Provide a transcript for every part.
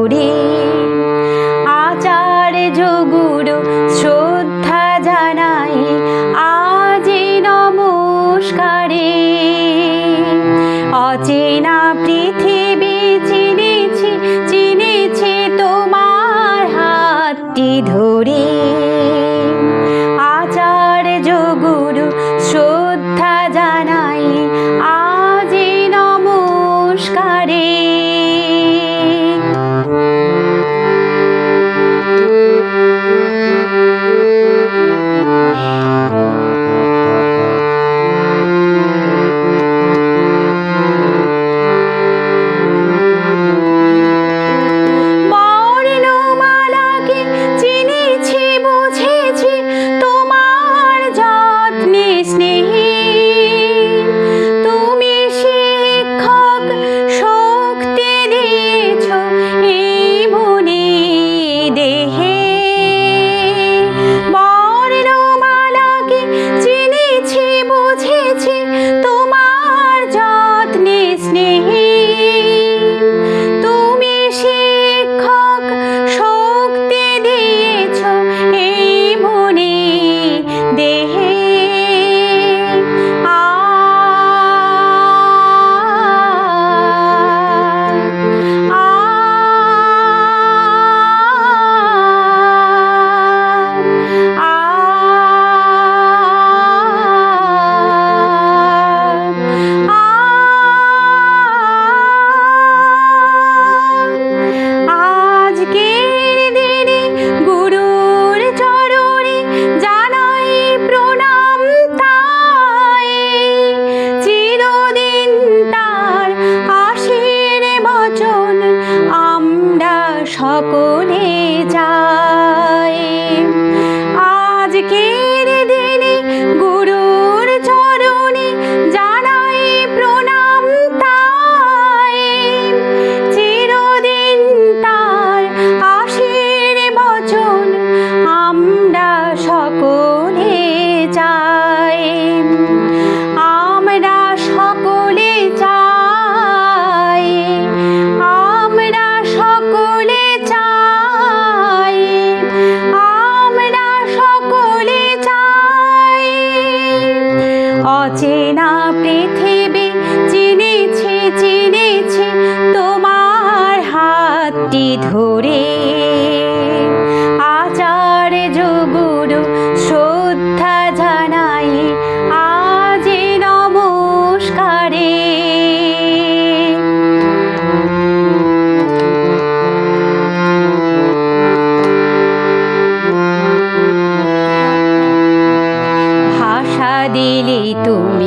করে। আচার যোগুরো শ্রদ্ধা জানাই আজ নমস্কারে। অচেনা অচেনা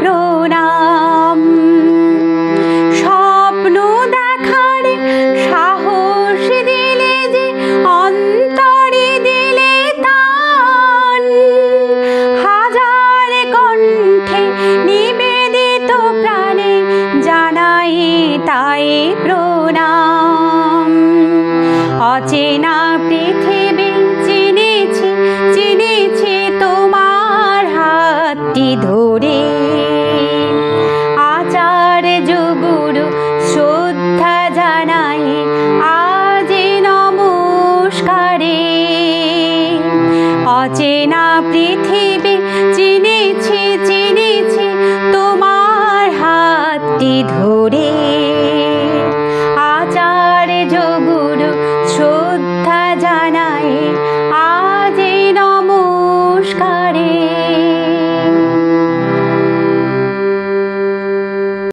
প্রণাম পৃথিবী চিনেছি চিনেছি তোমার হাতটি ধরে।